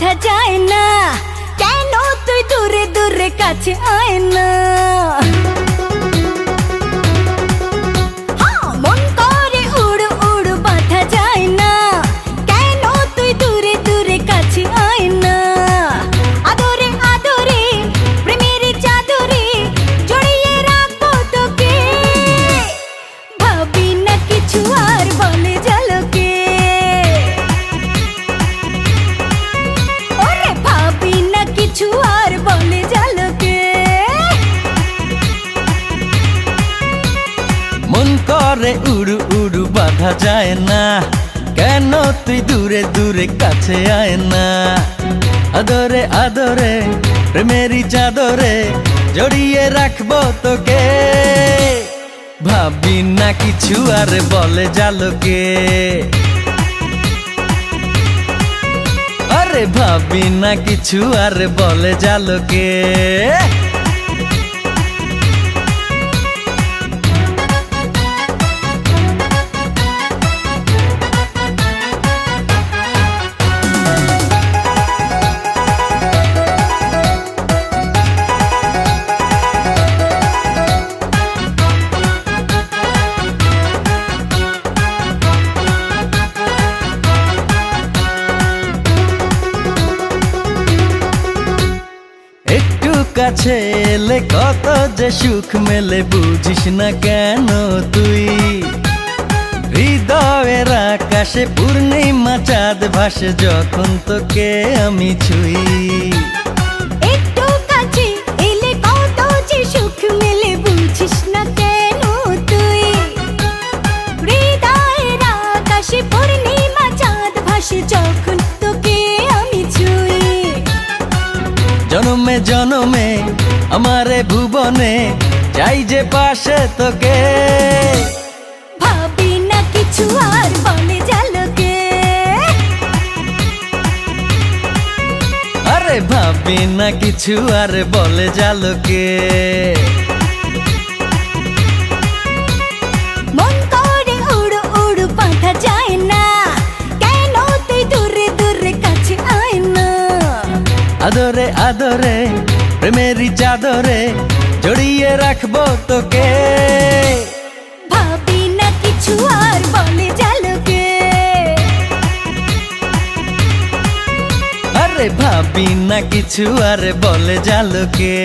বোঝা যায় না। কেন তুই দূরে দূরে কাছে আয় না? করে উড়ু উড়ু বাধা যায় না। কেন তুই দূরে দূরে কাছে আয় না? আদরে আদরে, প্রেমেরই চাদরে জড়িয়ে রাখব তোকে। ভাবি না কিছু আর বলে জালকে। আরে ভাবি না কিছু আর বলে জালকে। কাছে এলে কত যে সুখ মেলে, বুঝিস না কেন তুই? হৃদয়ের আকাশে পূর্ণিমা চাঁদ ভাসে যখন তোকে আমি ছুই। একটু যে সুখ মেলে, বুঝিস না কেন তুই? পূর্ণিমা যখন জনমে জনমে আমারে ভুবনে চাই যে পাশে তোকে। ভাবি না কিছু আর বলে জালকে। আরে ভাবি না কিছু আর বলে জালকে। আদরে আদরে প্রেমেরই চাদরে জড়িয়ে রাখব তোকে। ভাবি না কিছু আর বলে জালকে। আরে ভাবি না কিছু আর বলে জালকে।